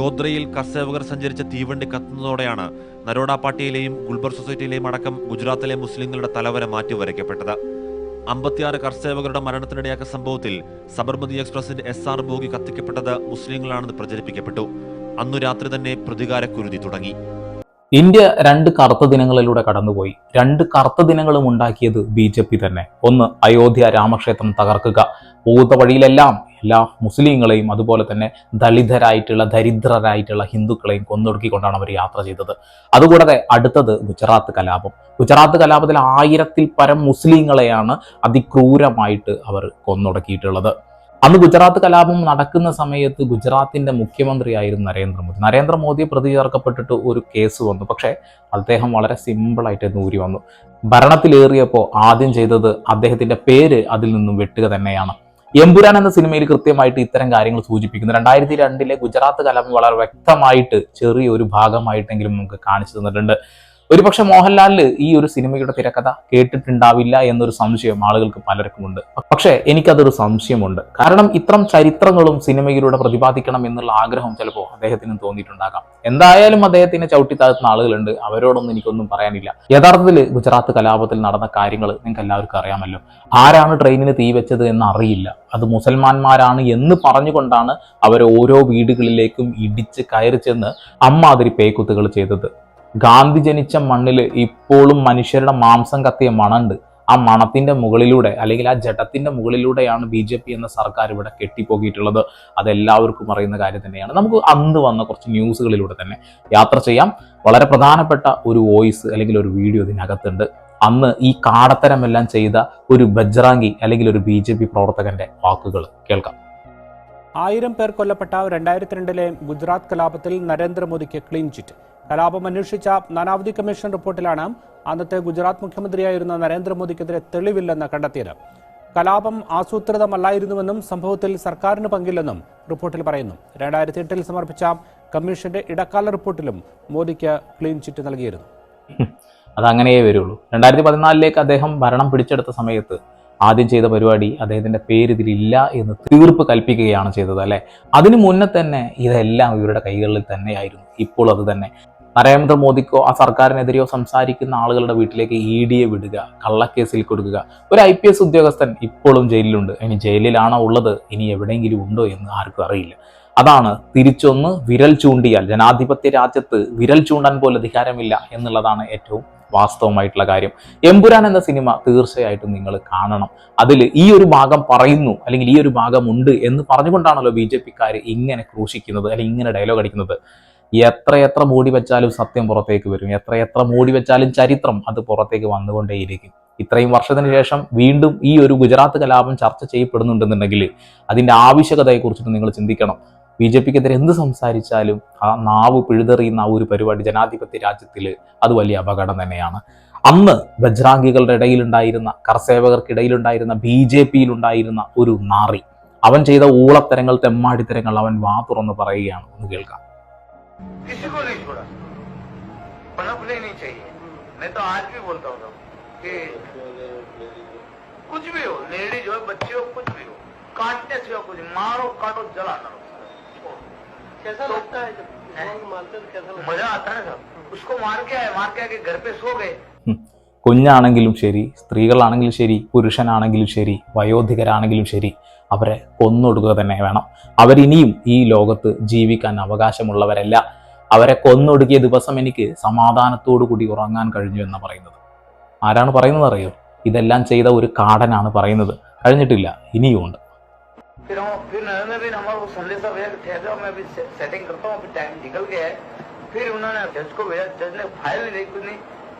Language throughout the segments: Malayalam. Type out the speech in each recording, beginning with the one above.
ഗോദ്രയിൽ കർഷകർ സഞ്ചരിച്ച തീവണ്ടി കത്തുന്നതോടെയാണ് നരോഡ പാട്ടിയിലെയും ഗുൽബർ സൊസൈറ്റിയിലെയും അടക്കം ഗുജറാത്തിലെ മുസ്ലിങ്ങളുടെ തലവരെ മാറ്റിവരയ്ക്കപ്പെട്ടത്. അമ്പത്തിയാറ് കർഷകരുടെ മരണത്തിനിടയാക്കിയ സംഭവത്തിൽ സബർമതി എക്സ്പ്രസിന്റെ എസ് ആർ ബോഗി കത്തിക്കപ്പെട്ടത് മുസ്ലിങ്ങളാണെന്ന് പ്രചരിപ്പിക്കപ്പെട്ടു. അന്നു രാത്രി തന്നെ പ്രതികാരക്കുരുതി തുടങ്ങി. ഇന്ത്യ രണ്ട് കറുത്ത ദിനങ്ങളിലൂടെ കടന്നുപോയി. രണ്ട് കറുത്ത ദിനങ്ങളും ഉണ്ടാക്കിയത് ബി ജെ പി തന്നെ. ഒന്ന് അയോധ്യ രാമക്ഷേത്രം തകർക്കുക. പോകുന്ന വഴിയിലെല്ലാം എല്ലാ മുസ്ലിങ്ങളെയും അതുപോലെ തന്നെ ദളിതരായിട്ടുള്ള ദരിദ്രരായിട്ടുള്ള ഹിന്ദുക്കളെയും കൊന്നൊടുക്കിക്കൊണ്ടാണ് അവർ യാത്ര ചെയ്തത്. അതുകൂടാതെ അടുത്തത് ഗുജറാത്ത് കലാപം. ഗുജറാത്ത് കലാപത്തിൽ ആയിരത്തിൽ പരം മുസ്ലിങ്ങളെയാണ് അതിക്രൂരമായിട്ട് അവർ കൊന്നൊടുക്കിയിട്ടുള്ളത്. അന്ന് ഗുജറാത്ത് കലാപം നടക്കുന്ന സമയത്ത് ഗുജറാത്തിന്റെ മുഖ്യമന്ത്രിയായിരുന്നു നരേന്ദ്രമോദി. നരേന്ദ്രമോദി പ്രതി ചേർക്കപ്പെട്ടിട്ട് ഒരു കേസ് വന്നു. പക്ഷേ അദ്ദേഹം വളരെ സിമ്പിളായിട്ട് നൂരി വന്നു. ഭരണത്തിലേറിയപ്പോൾ ആദ്യം ചെയ്തത് അദ്ദേഹത്തിന്റെ പേര് അതിൽ നിന്നും വെട്ടുക തന്നെയാണ്. എമ്പുരാൻ എന്ന സിനിമയിൽ കൃത്യമായിട്ട് ഇത്തരം കാര്യങ്ങൾ സൂചിപ്പിക്കുന്നു. രണ്ടായിരത്തി രണ്ടിലെ ഗുജറാത്ത് കലാപം വളരെ വ്യക്തമായിട്ട് ചെറിയൊരു ഭാഗമായിട്ടെങ്കിലും നമുക്ക് കാണിച്ചു തന്നിട്ടുണ്ട്. ഒരുപക്ഷെ മോഹൻലാലിന് ഈ ഒരു സിനിമയുടെ തിരക്കഥ കേട്ടിട്ടുണ്ടാവില്ല എന്നൊരു സംശയം ആളുകൾക്ക് പലർക്കും ഉണ്ട് പക്ഷേ എനിക്കതൊരു സംശയമുണ്ട്. കാരണം ഇത്തരം ചരിത്രങ്ങളും സിനിമയിലൂടെ പ്രതിപാദിക്കണം എന്നുള്ള ആഗ്രഹം ചിലപ്പോൾ അദ്ദേഹത്തിന് തോന്നിയിട്ടുണ്ടാകാം. എന്തായാലും അദ്ദേഹത്തിനെ ചവിട്ടിത്താഴ്ത്തുന്ന ആളുകളുണ്ട്. അവരോടൊന്നും എനിക്കൊന്നും പറയാനില്ല. യഥാർത്ഥത്തിൽ ഗുജറാത്ത് കലാപത്തിൽ നടന്ന കാര്യങ്ങൾ നിങ്ങൾക്ക് എല്ലാവർക്കും അറിയാമല്ലോ. ആരാണ് ട്രെയിനിന് തീ വെച്ചത് എന്ന് അറിയില്ല അത് മുസൽമാന്മാരാണ് എന്ന് പറഞ്ഞുകൊണ്ടാണ് അവർ ഓരോ വീടുകളിലേക്കും ഇടിച്ച് കയറി ചെന്ന് അമ്മാതിരി പേക്കുത്തുകൾ ചെയ്തത്. ഗാന്ധി ജനിച്ച മണ്ണിൽ ഇപ്പോഴും മനുഷ്യരുടെ മാംസം കത്തിയ മണുണ്ട് ആ മണത്തിന്റെ മുകളിലൂടെ അല്ലെങ്കിൽ ആ ജഡത്തിന്റെ മുകളിലൂടെയാണ് ബി ജെ പി എന്ന സർക്കാർ ഇവിടെ കെട്ടിപ്പോക്കിയിട്ടുള്ളത്. അതെല്ലാവർക്കും അറിയുന്ന കാര്യം തന്നെയാണ്. നമുക്ക് അന്ന് വന്ന കുറച്ച് ന്യൂസുകളിലൂടെ തന്നെ യാത്ര ചെയ്യാം. വളരെ പ്രധാനപ്പെട്ട ഒരു വോയിസ് അല്ലെങ്കിൽ ഒരു വീഡിയോ ഇതിനകത്തുണ്ട്. അന്ന് ഈ കാടത്തരമെല്ലാം ചെയ്ത ഒരു ബജ്രാങ്കി അല്ലെങ്കിൽ ഒരു ബി ജെ പി പ്രവർത്തകന്റെ വാക്കുകൾ കേൾക്കാം. ആയിരം പേർ കൊല്ലപ്പെട്ട രണ്ടായിരത്തി രണ്ടിലെ ഗുജറാത്ത് കലാപത്തിൽ നരേന്ദ്രമോദിക്ക് ക്ലീൻ ചിറ്റ്. കലാപം അന്വേഷിച്ച നാനാവധി കമ്മീഷൻ റിപ്പോർട്ടിലാണ് അന്നത്തെ ഗുജറാത്ത് മുഖ്യമന്ത്രിയായിരുന്ന നരേന്ദ്രമോദിക്കെതിരെ തെളിവില്ലെന്ന് കണ്ടെത്തിയത്. കലാപം ആസൂത്രിതമല്ലായിരുന്നുവെന്നും സംഭവത്തിൽ സർക്കാരിന് പങ്കില്ലെന്നും റിപ്പോർട്ടിൽ പറയുന്നു. രണ്ടായിരത്തി എട്ടിൽ സമർപ്പിച്ച കമ്മീഷന്റെ ഇടക്കാല റിപ്പോർട്ടിലും മോദിക്ക് ക്ലീൻ ചിറ്റ് നൽകിയിരുന്നു. അതങ്ങനെയേ വരുള്ളൂ. രണ്ടായിരത്തി പതിനാലിലേക്ക് അദ്ദേഹം ഭരണം പിടിച്ചെടുത്ത സമയത്ത് ആദ്യം ചെയ്ത പരിപാടി അദ്ദേഹത്തിന്റെ പേര് ഇതിലില്ല എന്ന് തീർപ്പ് കൽപ്പിക്കുകയാണ് ചെയ്തത് അല്ലെ? അതിനു മുന്നേ തന്നെ ഇതെല്ലാം ഇവരുടെ കൈകളിൽ തന്നെയായിരുന്നു. ഇപ്പോൾ അത് തന്നെ നരേന്ദ്രമോദിക്കോ ആ സർക്കാരിനെതിരെയോ സംസാരിക്കുന്ന ആളുകളുടെ വീട്ടിലേക്ക് ഇ ഡിയെ വിടുക കള്ളക്കേസിൽ കൊടുക്കുക. ഒരു ഐ പി എസ് ഉദ്യോഗസ്ഥൻ ഇപ്പോഴും ജയിലിലുണ്ട്. ഇനി ജയിലിലാണോ ഉള്ളത്? ഇനി എവിടെയെങ്കിലും ഉണ്ടോ എന്ന് ആർക്കും അറിയില്ല. അതാണ് തിരിച്ചൊന്ന് വിരൽ ചൂണ്ടിയാൽ ജനാധിപത്യ രാജ്യത്ത് വിരൽ ചൂണ്ടാൻ പോലും അധികാരമില്ല എന്നുള്ളതാണ് ഏറ്റവും വാസ്തവമായിട്ടുള്ള കാര്യം. എമ്പുരാൻ എന്ന സിനിമ തീർച്ചയായിട്ടും നിങ്ങൾ കാണണം. അതിൽ ഈ ഒരു ഭാഗം പറയുന്നു അല്ലെങ്കിൽ ഈ ഒരു ഭാഗം ഉണ്ട് എന്ന് പറഞ്ഞുകൊണ്ടാണല്ലോ ബി ജെ പിക്കാർ ഇങ്ങനെ ക്രൂശിക്കുന്നത് അല്ലെങ്കിൽ ഇങ്ങനെ ഡയലോഗ് അടിക്കുന്നത്. എത്ര എത്ര മൂടി വെച്ചാലും സത്യം പുറത്തേക്ക് വരും. എത്ര എത്ര മൂടി വെച്ചാലും ചരിത്രം അത് പുറത്തേക്ക് വന്നുകൊണ്ടേയിരിക്കും. ഇത്രയും വർഷത്തിന് ശേഷം വീണ്ടും ഈ ഒരു ഗുജറാത്ത് കലാപം ചർച്ച ചെയ്യപ്പെടുന്നുണ്ടെന്നുണ്ടെങ്കിൽ അതിന്റെ ആവശ്യകതയെക്കുറിച്ചിട്ട് നിങ്ങൾ ചിന്തിക്കണം. ബി ജെ പിക്കെതിരെ എന്ത് സംസാരിച്ചാലും ആ നാവ് പിഴുതെറിയുന്ന ആ ഒരു പരിപാടി ജനാധിപത്യ രാജ്യത്തിൽ അത് വലിയ അപകടം തന്നെയാണ്. അന്ന് ബജ്രാംഗികളുടെ ഇടയിലുണ്ടായിരുന്ന കർസേവകർക്കിടയിലുണ്ടായിരുന്ന ബി ജെ പിയിലുണ്ടായിരുന്ന ഒരു നാറി. അവൻ ചെയ്ത ഊളത്തരങ്ങൾ തെമ്മാടിത്തരങ്ങൾ അവൻ വാ തുറന്ന് പറയുകയാണ്. ഒന്ന് കേൾക്കാം. किसी को नहीं छोड़ा पनपने नहीं चाहिए मैं तो आज भी बोलता हूँ कि कुछ भी हो लेडीज हो बच्चे हो कुछ भी हो काटने से हो कुछ मारो काटो जला ना कैसा लगता है जब मारते कैसा मजा आता है ना साहब उसको मार के आए मार के आके घर पे सो गए ഉം. കുഞ്ഞാണെങ്കിലും ശരി സ്ത്രീകളാണെങ്കിലും ശരി പുരുഷനാണെങ്കിലും ശരി വയോധികരാണെങ്കിലും ശരി അവരെ കൊന്നൊടുക്കുക തന്നെ വേണം അവരിനിയും ഈ ലോകത്ത് ജീവിക്കാൻ അവകാശമുള്ളവരല്ല അവരെ കൊന്നൊടുക്കിയ ദിവസം എനിക്ക് സമാധാനത്തോടു കൂടി ഉറങ്ങാൻ കഴിഞ്ഞു എന്ന് പറയുന്നത് ആരാണ് പറയുന്നത് അറിയോ ഇതെല്ലാം ചെയ്ത ഒരു കാടനാണ് പറയുന്നത് കഴിഞ്ഞിട്ടില്ല ഇനിയുമുണ്ട് फिर हम फिर नरेंद्र भी हमारा वो संदेशा भेजा कि ठहर जाओ मैं अभी से, सेटिंग करता हूँ अभी टाइम निकल गया है फिर उन्होंने जज को भेजा जज ने फाइल नहीं देखी कुछ नहीं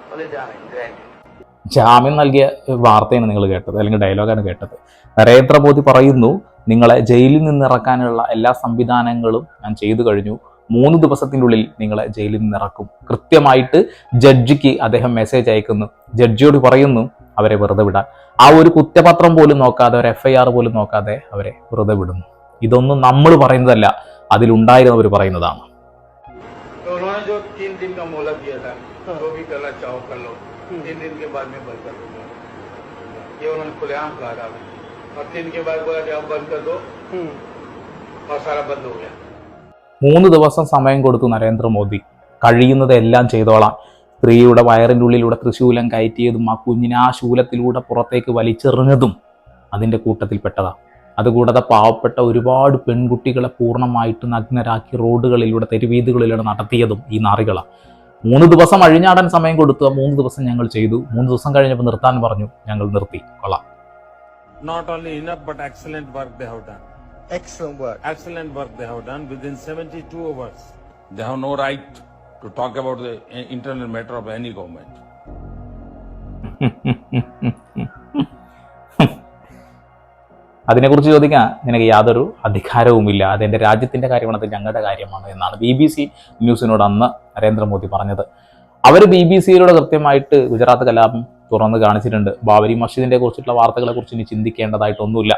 बोले जा रहे हैं ग्रैंड ജാമ്യം നൽകിയ വാർത്തയാണ് നിങ്ങൾ കേട്ടത് അല്ലെങ്കിൽ ഡയലോഗാണ് കേട്ടത്. നരേന്ദ്രമോദി പറയുന്നു നിങ്ങളെ ജയിലിൽ നിന്നിറക്കാനുള്ള എല്ലാ സംവിധാനങ്ങളും ഞാൻ ചെയ്തു കഴിഞ്ഞു. മൂന്ന് ദിവസത്തിനുള്ളിൽ നിങ്ങളെ ജയിലിൽ നിന്നിറക്കും. കൃത്യമായിട്ട് ജഡ്ജിക്ക് അദ്ദേഹം മെസ്സേജ് അയക്കുന്നു. ജഡ്ജിയോട് പറയുന്നു അവരെ വെറുതെ വിടാൻ ആ ഒരു കുറ്റപത്രം പോലും നോക്കാതെ ഒരു എഫ് ഐ ആർ പോലും നോക്കാതെ അവരെ വെറുതെ വിടുന്നു. ഇതൊന്നും നമ്മൾ പറയുന്നതല്ല അതിലുണ്ടായിരുന്നവർ പറയുന്നതാണ്. तीन दिन का मोहलत दिया था जो भी करना चाहो कर लो तीन दिन के बाद में बंद कर दूंगा ये उन्होंने खुलेआम कहा था और तीन के बाद बोला कि अब बंद कर दो और सारा बंद हो गया മൂന്ന് ദിവസം സമയം കൊടുത്തു നരേന്ദ്രമോദി കഴിയുന്നത് എല്ലാം ചെയ്തോളാം സ്ത്രീയുടെ വയറിൻ്റെ ഉള്ളിലൂടെ തൃശൂലം കയറ്റിയതും ആ കുഞ്ഞിനെ ആ ശൂലത്തിലൂടെ പുറത്തേക്ക് വലിച്ചെറിഞ്ഞതും അതിൻ്റെ കൂട്ടത്തിൽപ്പെട്ടതാ അതുകൂടാതെ പാവപ്പെട്ട ഒരുപാട് പെൺകുട്ടികളെ പൂർണ്ണമായിട്ട് നഗ്നരാക്കി റോഡുകളിലൂടെ തെരുവീതികളിലൂടെ നടത്തിയതും ഈ നാറികളാണ് മൂന്ന് ദിവസം അഴിഞ്ഞാടാൻ സമയം കൊടുത്തു മൂന്ന് ദിവസം ഞങ്ങൾ ചെയ്തു മൂന്ന് ദിവസം കഴിഞ്ഞപ്പോൾ നിർത്താൻ പറഞ്ഞു ഞങ്ങൾ നിർത്തി കൊള്ളാം not only enough but excellent work they have done. Excellent work. Excellent work they have done within 72 hours. They have no right to talk about the internal matter of any government. അതിനെക്കുറിച്ച് ചോദിക്കാൻ നിനക്ക് യാതൊരു അധികാരവുമില്ല. അത് എന്റെ രാജ്യത്തിന്റെ കാര്യമാണ് അത് ഞങ്ങളുടെ കാര്യമാണ് എന്നാണ് ബി ബി സി ന്യൂസിനോട് അന്ന് നരേന്ദ്രമോദി പറഞ്ഞത്. അവർ ബി ബി സിയിലൂടെ കൃത്യമായിട്ട് ഗുജറാത്ത് കലാപം തുറന്ന് കാണിച്ചിട്ടുണ്ട്. ബാബരി മസ്ജിദിനെ കുറിച്ചിട്ടുള്ള വാർത്തകളെ കുറിച്ച് ഇനി ചിന്തിക്കേണ്ടതായിട്ടൊന്നുമില്ല.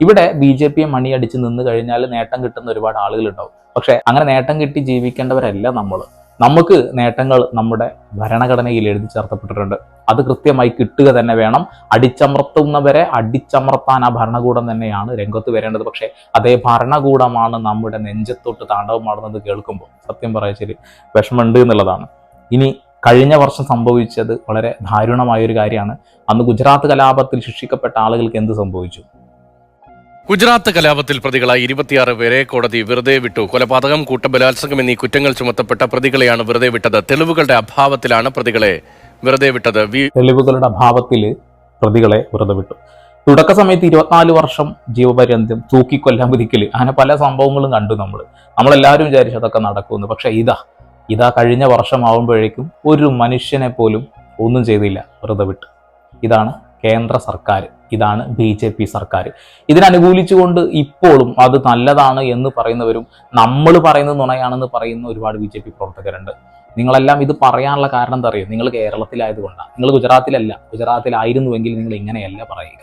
ഇവിടെ ബി ജെ പിയെ മണിയടിച്ച് നിന്ന് കഴിഞ്ഞാൽ നേട്ടം കിട്ടുന്ന ഒരുപാട് ആളുകളുണ്ടാവും. പക്ഷേ അങ്ങനെ നേട്ടം കിട്ടി ജീവിക്കേണ്ടവരല്ല നമ്മൾ നമുക്ക് നേട്ടങ്ങൾ നമ്മുടെ ഭരണഘടനയിൽ എഴുതി ചേർത്തപ്പെട്ടിട്ടുണ്ട്. അത് കൃത്യമായി കിട്ടുക തന്നെ വേണം. അടിച്ചമർത്തുന്നവരെ അടിച്ചമർത്താൻ ആ ഭരണകൂടം തന്നെയാണ് രംഗത്ത് വരേണ്ടത്. പക്ഷേ അതേ ഭരണകൂടമാണ് നമ്മുടെ നെഞ്ചത്തൊട്ട് താണ്ഡവമാടുന്നത് കേൾക്കുമ്പോൾ. സത്യം പറയച്ചൊരു വിഷമമുണ്ട് എന്നുള്ളതാണ്. ഇനി കഴിഞ്ഞ വർഷം സംഭവിച്ചത് വളരെ ദാരുണമായ ഒരു കാര്യമാണ്. അന്ന് ഗുജറാത്ത് കലാപത്തിൽ ശിക്ഷിക്കപ്പെട്ട ആളുകൾക്ക് എന്ത് സംഭവിച്ചു? ഗുജറാത്ത് കലാപത്തിൽ പ്രതികളായി ഇരുപത്തിയാറ് പേരെ കോടതി വെറുതെ വിട്ടു. കൊലപാതകം കൂട്ടബലാത്സംഗം എന്നീ കുറ്റങ്ങൾ ചുമത്തപ്പെട്ട പ്രതികളെയാണ് വെറുതെ വിട്ടത്. തെളിവുകളുടെ അഭാവത്തിലാണ് പ്രതികളെ വെറുതെ വിട്ടത്. തെളിവുകളുടെ അഭാവത്തിൽ പ്രതികളെ വെറുതെ വിട്ടു. തുടക്ക സമയത്ത് ഇരുപത്തിനാല് വർഷം ജീവപര്യന്തം തൂക്കിക്കൊല്ലാൻ വിധിക്കൽ അങ്ങനെ പല സംഭവങ്ങളും കണ്ടു നമ്മൾ നമ്മളെല്ലാവരും വിചാരിച്ചു അതൊക്കെ നടക്കുമെന്ന്. പക്ഷേ ഇതാ ഇതാ കഴിഞ്ഞ വർഷമാവുമ്പോഴേക്കും ഒരു മനുഷ്യനെ പോലും ഒന്നും ചെയ്തില്ല വെറുതെ വിട്ടു. ഇതാണ് കേന്ദ്ര സർക്കാർ. ഇതാണ് ബി ജെ പി സർക്കാർ. ഇതിനനുകൂലിച്ചുകൊണ്ട് ഇപ്പോഴും അത് നല്ലതാണ് എന്ന് പറയുന്നവരും നമ്മൾ പറയുന്നത് നുണയാണെന്ന് പറയുന്ന ഒരുപാട് ബി ജെ പി പ്രവർത്തകരുണ്ട്. നിങ്ങളെല്ലാം ഇത് പറയാനുള്ള കാരണം എന്താ അറിയോ? നിങ്ങൾ കേരളത്തിലായതുകൊണ്ടാണ് നിങ്ങൾ ഗുജറാത്തിലല്ല. ഗുജറാത്തിലായിരുന്നുവെങ്കിൽ നിങ്ങൾ ഇങ്ങനെയല്ല പറയുക.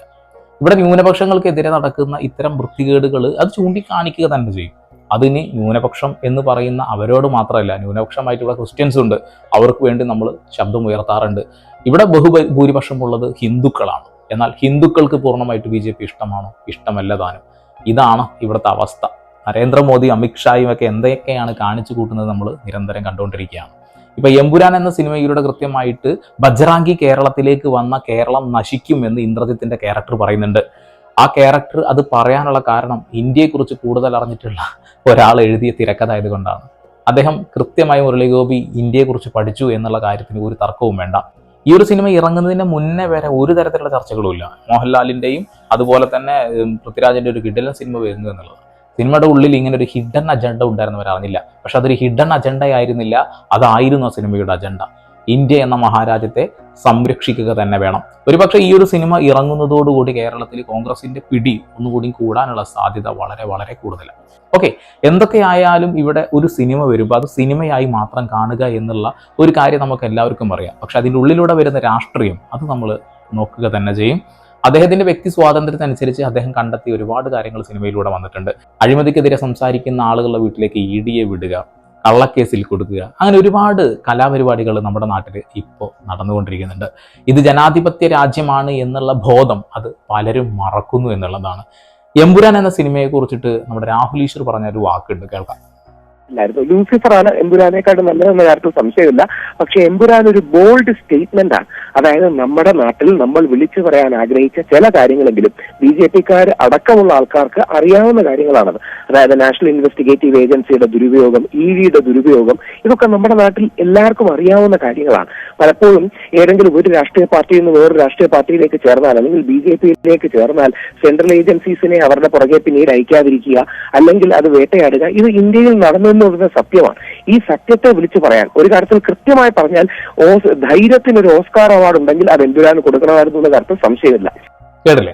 ഇവിടെ ന്യൂനപക്ഷങ്ങൾക്കെതിരെ നടക്കുന്ന ഇത്തരം വൃത്തികേടുകൾ അത് ചൂണ്ടിക്കാണിക്കുക തന്നെ ചെയ്യും. അതിന് ന്യൂനപക്ഷം എന്ന് പറയുന്ന അവരോട് മാത്രമല്ല ന്യൂനപക്ഷമായിട്ടുള്ള ക്രിസ്ത്യൻസ് ഉണ്ട്. അവർക്ക് വേണ്ടി നമ്മൾ ശബ്ദം ഉയർത്താറുണ്ട്. ഇവിടെ ബഹുഭൂരിപക്ഷം ഉള്ളത് ഹിന്ദുക്കളാണ്. എന്നാൽ ഹിന്ദുക്കൾക്ക് പൂർണമായിട്ട് ബി ജെ പി ഇഷ്ടമാണോ? ഇഷ്ടമല്ല താനും. ഇതാണ് ഇവിടുത്തെ അവസ്ഥ. നരേന്ദ്രമോദി അമിത്ഷായും ഒക്കെ എന്തൊക്കെയാണ് കാണിച്ചു കൂട്ടുന്നത് നമ്മൾ നിരന്തരം കണ്ടുകൊണ്ടിരിക്കുകയാണ്. ഇപ്പൊ എമ്പുരാൻ എന്ന സിനിമയിലൂടെ കൃത്യമായിട്ട് ബജ്റാങ്കി കേരളത്തിലേക്ക് വന്ന കേരളം നശിക്കും എന്ന് ഇന്ദ്രജിത്തിന്റെ ക്യാരക്ടർ പറയുന്നുണ്ട്. ആ ക്യാരക്ടർ അത് പറയാനുള്ള കാരണം ഇന്ത്യയെക്കുറിച്ച് കൂടുതൽ അറിഞ്ഞിട്ടുള്ള ഒരാൾ എഴുതിയ തിരക്കഥായത് കൊണ്ടാണ്. അദ്ദേഹം കൃത്യമായി മുരളിഗോപി ഇന്ത്യയെക്കുറിച്ച് പഠിച്ചു എന്നുള്ള കാര്യത്തിന് ഒരു തർക്കവും വേണ്ട. ഈ ഒരു സിനിമ ഇറങ്ങുന്നതിന് മുന്നേ വരെ ഒരു തരത്തിലുള്ള ചർച്ചകളുമില്ല. മോഹൻലാലിന്റെയും അതുപോലെ തന്നെ പൃഥ്വിരാജിന്റെ ഒരു കിഡിലൻ സിനിമ വരുന്നു എന്നുള്ളത്. സിനിമയുടെ ഉള്ളിൽ ഇങ്ങനെ ഒരു ഹിഡൻ അജണ്ട ഉണ്ടായിരുന്നവർ അറിഞ്ഞില്ല പക്ഷെ അതൊരു ഹിഡൻ അജണ്ട ആയിരുന്നില്ല. അതായിരുന്നു ആ സിനിമയുടെ അജണ്ട ഇന്ത്യ എന്ന മഹാരാജ്യത്തെ സംരക്ഷിക്കുക തന്നെ വേണം. ഒരുപക്ഷെ ഈ ഒരു സിനിമ ഇറങ്ങുന്നതോടുകൂടി കേരളത്തിൽ കോൺഗ്രസിന്റെ പിടി ഒന്നുകൂടി കൂടാനുള്ള സാധ്യത വളരെ വളരെ കൂടുതലാണ്. ഓക്കെ എന്തൊക്കെയായാലും ഇവിടെ ഒരു സിനിമ വരുമ്പോൾ അത് സിനിമയായി മാത്രം കാണുക എന്നുള്ള ഒരു കാര്യം നമുക്ക് എല്ലാവർക്കും അറിയാം. പക്ഷെ അതിന്റെ ഉള്ളിലൂടെ വരുന്ന രാഷ്ട്രീയം അത് നമ്മൾ നോക്കുക തന്നെ ചെയ്യും. അദ്ദേഹത്തിന്റെ വ്യക്തി സ്വാതന്ത്ര്യത്തിനനുസരിച്ച് അദ്ദേഹം കണ്ടെത്തിയ ഒരുപാട് കാര്യങ്ങൾ സിനിമയിലൂടെ വന്നിട്ടുണ്ട്. അഴിമതിക്കെതിരെ സംസാരിക്കുന്ന ആളുകളുടെ വീട്ടിലേക്ക് ഇ ഡിയെ വിടുക കള്ളക്കേസിൽ കൊടുക്കുക. അങ്ങനെ ഒരുപാട് കലാപരിപാടികൾ നമ്മുടെ നാട്ടിൽ ഇപ്പോൾ നടന്നുകൊണ്ടിരിക്കുന്നുണ്ട്. ഇത് ജനാധിപത്യ രാജ്യമാണ് എന്നുള്ള ബോധം അത് പലരും മറക്കുന്നു എന്നുള്ളതാണ്. എമ്പുരാൻ എന്ന സിനിമയെ കുറിച്ചിട്ട് നമ്മുടെ രാഹുൽ ഈശ്വർ പറഞ്ഞ ഒരു വാക്കുണ്ട്. കേൾക്കാം. ായിരുന്നു ലൂസിഫർ ആണ് എമ്പുരാനേക്കാളും നല്ലതെന്ന കാര്യത്തിൽ സംശയമില്ല. പക്ഷെ എമ്പുരാൻ ഒരു ബോൾഡ് സ്റ്റേറ്റ്മെന്റ് ആണ്. അതായത് നമ്മുടെ നാട്ടിൽ നമ്മൾ വിളിച്ചു പറയാൻ ആഗ്രഹിച്ച ചില കാര്യങ്ങളെങ്കിലും ബി ജെ പിക്കാർ അടക്കമുള്ള ആൾക്കാർക്ക് അറിയാവുന്ന കാര്യങ്ങളാണത്. അതായത് നാഷണൽ ഇൻവെസ്റ്റിഗേറ്റീവ് ഏജൻസിയുടെ ദുരുപയോഗം ഇ ഡിയുടെ ദുരുപയോഗം ഇതൊക്കെ നമ്മുടെ നാട്ടിൽ എല്ലാവർക്കും അറിയാവുന്ന കാര്യങ്ങളാണ്. പലപ്പോഴും ഏതെങ്കിലും ഒരു രാഷ്ട്രീയ പാർട്ടിയിൽ നിന്ന് വേറൊരു രാഷ്ട്രീയ പാർട്ടിയിലേക്ക് ചേർന്നാൽ അല്ലെങ്കിൽ ബി ജെ പിയിലേക്ക് ചേർന്നാൽ സെൻട്രൽ ഏജൻസീസിനെ അവരുടെ പുറകെ പിന്നീട് അയക്കാതിരിക്കുക അല്ലെങ്കിൽ അത് വേട്ടയാടുക ഇത് ഇന്ത്യയിൽ നടന്നു എന്ന് പറയുന്ന സത്യമാണ്. ഈ സത്യത്തെ വിളിച്ചു പറയാൻ ഒരു കാര്യത്തിൽ കൃത്യമായി പറഞ്ഞാൽ ഓസ് ധൈര്യത്തിന് ഒരു ഓസ്കാർ അവാർഡ് ഉണ്ടെങ്കിൽ അത് എന്തുരാന് കൊടുക്കണമായിരുന്നു എന്ന കാര്യത്തിൽ സംശയമില്ല. കേട്ടില്ലേ?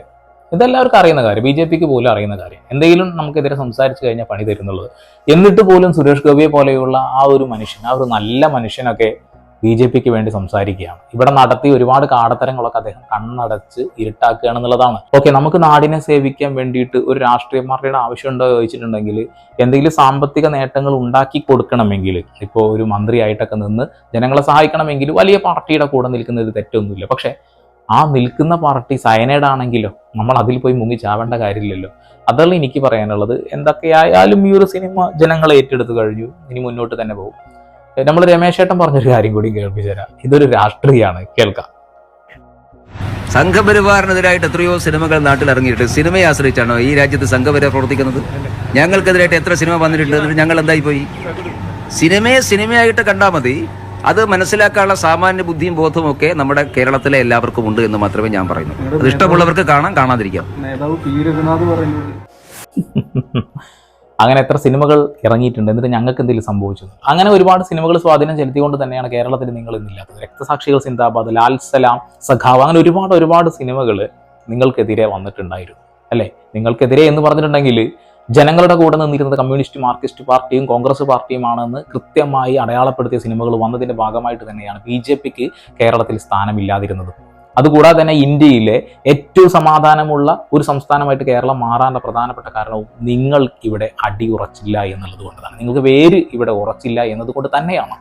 ഇതെല്ലാവർക്കും അറിയുന്ന കാര്യം ബി ജെ പിക്ക് പോലും അറിയുന്ന കാര്യം. എന്തെങ്കിലും നമുക്കെതിരെ സംസാരിച്ചു കഴിഞ്ഞാൽ പണി തരുന്നുള്ളത്. എന്നിട്ട് പോലും സുരേഷ് ഗോപിയെ പോലെയുള്ള ആ ഒരു മനുഷ്യൻ ആ ഒരു നല്ല മനുഷ്യനൊക്കെ ബി ജെ പിക്ക് വേണ്ടി സംസാരിക്കുകയാണ്. ഇവിടെ നടത്തിയ ഒരുപാട് കാടത്തരങ്ങളൊക്കെ അദ്ദേഹം കണ്ണടച്ച് ഇരുട്ടാക്കുകയാണെന്നുള്ളതാണ് ഓക്കെ നമുക്ക് നാടിനെ സേവിക്കാൻ വേണ്ടിയിട്ട് ഒരു രാഷ്ട്രീയ പാർട്ടിയുടെ ആവശ്യമുണ്ടോ ചോദിച്ചിട്ടുണ്ടെങ്കിൽ എന്തെങ്കിലും സാമ്പത്തിക നേട്ടങ്ങൾ ഉണ്ടാക്കി കൊടുക്കണമെങ്കിൽ ഇപ്പോൾ ഒരു മന്ത്രിയായിട്ടൊക്കെ നിന്ന് ജനങ്ങളെ സഹായിക്കണമെങ്കിൽ വലിയ പാർട്ടിയുടെ കൂടെ നിൽക്കുന്നതിൽ തെറ്റൊന്നുമില്ല. പക്ഷേ ആ നിൽക്കുന്ന പാർട്ടി സയനൈഡ് ആണെങ്കിലോ നമ്മൾ അതിൽ പോയി മുങ്ങി ചാവേണ്ട കാര്യമില്ലല്ലോ. അതല്ല എനിക്ക് പറയാനുള്ളത്. എന്തൊക്കെയായാലും ഈ ഒരു സിനിമ ജനങ്ങളെ ഏറ്റെടുത്തു കഴിഞ്ഞു. ഇനി മുന്നോട്ട് തന്നെ പോകും. നമ്മൾ രമേശേട്ടൻ പറഞ്ഞൊരു കാര്യം കൂടി കേൾപ്പിച്ചു തരാം. ഇതൊരു രാഷ്ട്രീയമാണ് കേൾക്കാം. സംഘപരിവാറിനെതിരായിട്ട് എത്രയോ സിനിമകൾ നാട്ടിൽ ഇറങ്ങിയിട്ട് സിനിമയെ ആശ്രയിച്ചാണോ ഈ രാജ്യത്ത് സംഘപരിവാർ പ്രവർത്തിക്കുന്നത്? ഞങ്ങൾക്കെതിരായിട്ട് എത്ര സിനിമ വന്നിട്ടുണ്ട്? എന്നിട്ട് ഞങ്ങൾ എന്തായി പോയി? സിനിമയെ സിനിമയായിട്ട് കണ്ടാൽ മതി. അത് മനസ്സിലാക്കാനുള്ള സാമാന്യ ബുദ്ധിയും ബോധവും ഒക്കെ നമ്മുടെ കേരളത്തിലെ എല്ലാവർക്കും ഉണ്ട് എന്ന് മാത്രമേ ഞാൻ പറയുന്നു അത് ഇഷ്ടമുള്ളവർക്ക് കാണാം കാണാതിരിക്കാം. നേതാവ് പി രഘുനാഥ് പറയുന്നത്. അങ്ങനെ എത്ര സിനിമകൾ ഇറങ്ങിയിട്ടുണ്ട് എന്നിട്ട് ഞങ്ങൾക്ക് എന്തെങ്കിലും സംഭവിച്ചു? അങ്ങനെ ഒരുപാട് സിനിമകൾ സ്വാധീനം ചെലുത്തിക്കൊണ്ട് തന്നെയാണ് കേരളത്തിൽ നിങ്ങൾ ഇന്നില്ലാത്തത് രക്തസാക്ഷികൾ സിന്ദാബാദ് ലാൽ സലാം സഖാവ് അങ്ങനെ ഒരുപാട് ഒരുപാട് സിനിമകൾ നിങ്ങൾക്കെതിരെ വന്നിട്ടുണ്ടായിരുന്നു അല്ലേ? നിങ്ങൾക്കെതിരെ എന്ന് പറഞ്ഞിട്ടുണ്ടെങ്കിൽ ജനങ്ങളുടെ കൂടെ നിന്നിരുന്നത് കമ്മ്യൂണിസ്റ്റ് മാർക്സിസ്റ്റ് പാർട്ടിയും കോൺഗ്രസ് പാർട്ടിയുമാണെന്ന് കൃത്യമായി അടയാളപ്പെടുത്തിയ സിനിമകൾ വന്നതിന്റെ ഭാഗമായിട്ട് തന്നെയാണ് ബി കേരളത്തിൽ സ്ഥാനമില്ലാതിരുന്നത്. അതുകൂടാതെ തന്നെ ഇന്ത്യയിലെ ഏറ്റവും സമാധാനമുള്ള ഒരു സംസ്ഥാനമായിട്ട് കേരളം മാറാനുള്ള പ്രധാനപ്പെട്ട കാരണവും നിങ്ങൾ ഇവിടെ അടി ഉറച്ചില്ല എന്നുള്ളത് കൊണ്ടതാണ് നിങ്ങൾക്ക് വേര് ഇവിടെ ഉറച്ചില്ല എന്നതുകൊണ്ട് തന്നെയാണ്.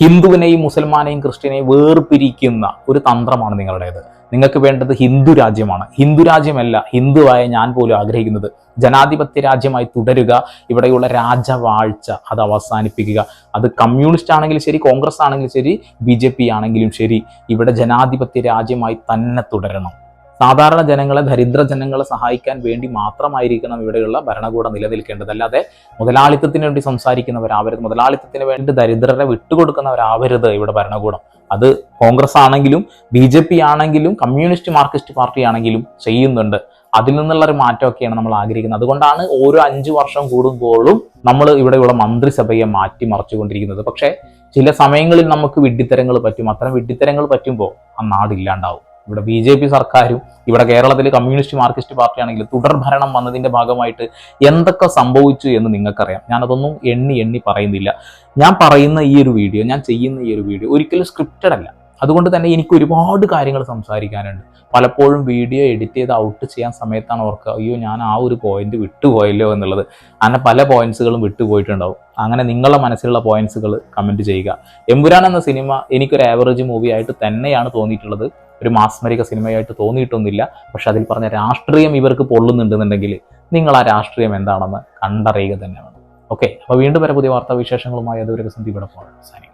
ഹിന്ദുവിനെയും മുസൽമാനെയും ക്രിസ്ത്യനെയും വേർപിരിക്കുന്ന ഒരു തന്ത്രമാണ് നിങ്ങളുടേത്. നിങ്ങൾക്ക് വേണ്ടത് ഹിന്ദു രാജ്യമാണ്. ഹിന്ദു രാജ്യമല്ല ഹിന്ദുവായ ഞാൻ പോലും ആഗ്രഹിക്കുന്നത്. ജനാധിപത്യ രാജ്യമായി തുടരുക ഇവിടെയുള്ള രാജവാഴ്ച അത് അവസാനിപ്പിക്കുക. അത് കമ്മ്യൂണിസ്റ്റ് ആണെങ്കിലും ശരി കോൺഗ്രസ് ആണെങ്കിലും ശരി ബി ആണെങ്കിലും ശരി ഇവിടെ ജനാധിപത്യ രാജ്യമായി തന്നെ തുടരണം. സാധാരണ ജനങ്ങളെ ദരിദ്ര ജനങ്ങളെ സഹായിക്കാൻ വേണ്ടി മാത്രമായിരിക്കണം ഇവിടെയുള്ള ഭരണകൂടം നിലനിൽക്കേണ്ടത് അല്ലാതെ മുതലാളിത്തത്തിന് വേണ്ടി സംസാരിക്കുന്നവരാവരുത്. മുതലാളിത്തത്തിന് വേണ്ടി ദരിദ്രരെ വിട്ടുകൊടുക്കുന്നവരാവരുത് ഇവിടെ ഭരണകൂടം. അത് കോൺഗ്രസ് ആണെങ്കിലും ബി ജെ പി ആണെങ്കിലും കമ്മ്യൂണിസ്റ്റ് മാർക്സിസ്റ്റ് പാർട്ടി ആണെങ്കിലും ചെയ്യുന്നുണ്ട്. അതിൽ നിന്നുള്ള ഒരു മാറ്റമൊക്കെയാണ് നമ്മൾ ആഗ്രഹിക്കുന്നത്. അതുകൊണ്ടാണ് ഓരോ അഞ്ചു വർഷം കൂടുമ്പോഴും നമ്മൾ ഇവിടെയുള്ള മന്ത്രിസഭയെ മാറ്റിമറിച്ചുകൊണ്ടിരിക്കുന്നത് പക്ഷേ ചില സമയങ്ങളിൽ നമുക്ക് വിഡ്ഢിത്തരങ്ങൾ പറ്റും. അത്തരം വിഡ്ഢിത്തരങ്ങൾ പറ്റുമ്പോൾ ആ നാട് ഇല്ലാണ്ടാവും ഇവിടെ ബി ജെ പി സർക്കാരും ഇവിടെ കേരളത്തിൽ കമ്മ്യൂണിസ്റ്റ് മാർക്സിസ്റ്റ് പാർട്ടി ആണെങ്കിലും തുടർ ഭരണം വന്നതിന്റെ ഭാഗമായിട്ട് എന്തൊക്കെ സംഭവിച്ചു എന്ന് നിങ്ങൾക്കറിയാം. ഞാനതൊന്നും എണ്ണി എണ്ണി പറയുന്നില്ല. ഞാൻ പറയുന്ന ഈ ഒരു വീഡിയോ ഞാൻ ചെയ്യുന്ന ഈ ഒരു വീഡിയോ ഒരിക്കലും സ്ക്രിപ്റ്റഡ് അല്ല. അതുകൊണ്ട് തന്നെ എനിക്ക് ഒരുപാട് കാര്യങ്ങൾ സംസാരിക്കാനുണ്ട്. പലപ്പോഴും വീഡിയോ എഡിറ്റ് ചെയ്ത് ഔട്ട് ചെയ്യാൻ സമയത്താണ് ഓർക്കുക അയ്യോ ഞാൻ ആ ഒരു പോയിന്റ് വിട്ടുപോയല്ലോ എന്നുള്ളത്. അങ്ങനെ പല പോയിന്റ്സുകളും വിട്ടുപോയിട്ടുണ്ടാവും. അങ്ങനെ നിങ്ങളുടെ മനസ്സിലുള്ള പോയിന്റ്സുകൾ കമന്റ് ചെയ്യുക. എമ്പുരാൻ എന്ന സിനിമ എനിക്കൊരു ആവറേജ് മൂവി ആയിട്ട് തന്നെയാണ് തോന്നിയിട്ടുള്ളത്. ഒരു മാസ്മരിക സിനിമയായിട്ട് തോന്നിയിട്ടൊന്നുമില്ല. പക്ഷെ അതിൽ പറഞ്ഞ രാഷ്ട്രീയം ഇവർക്ക് പൊള്ളുന്നുണ്ടെന്നുണ്ടെങ്കിൽ നിങ്ങൾ ആ രാഷ്ട്രീയം എന്താണെന്ന് കണ്ടറിയുക തന്നെയാണ്. ഓക്കെ അപ്പോൾ വീണ്ടും വരെ പുതിയ വാർത്താവിശേഷങ്ങളുമായി അതുവരെ സന്ദീപ് ഇവിടെ പോകണം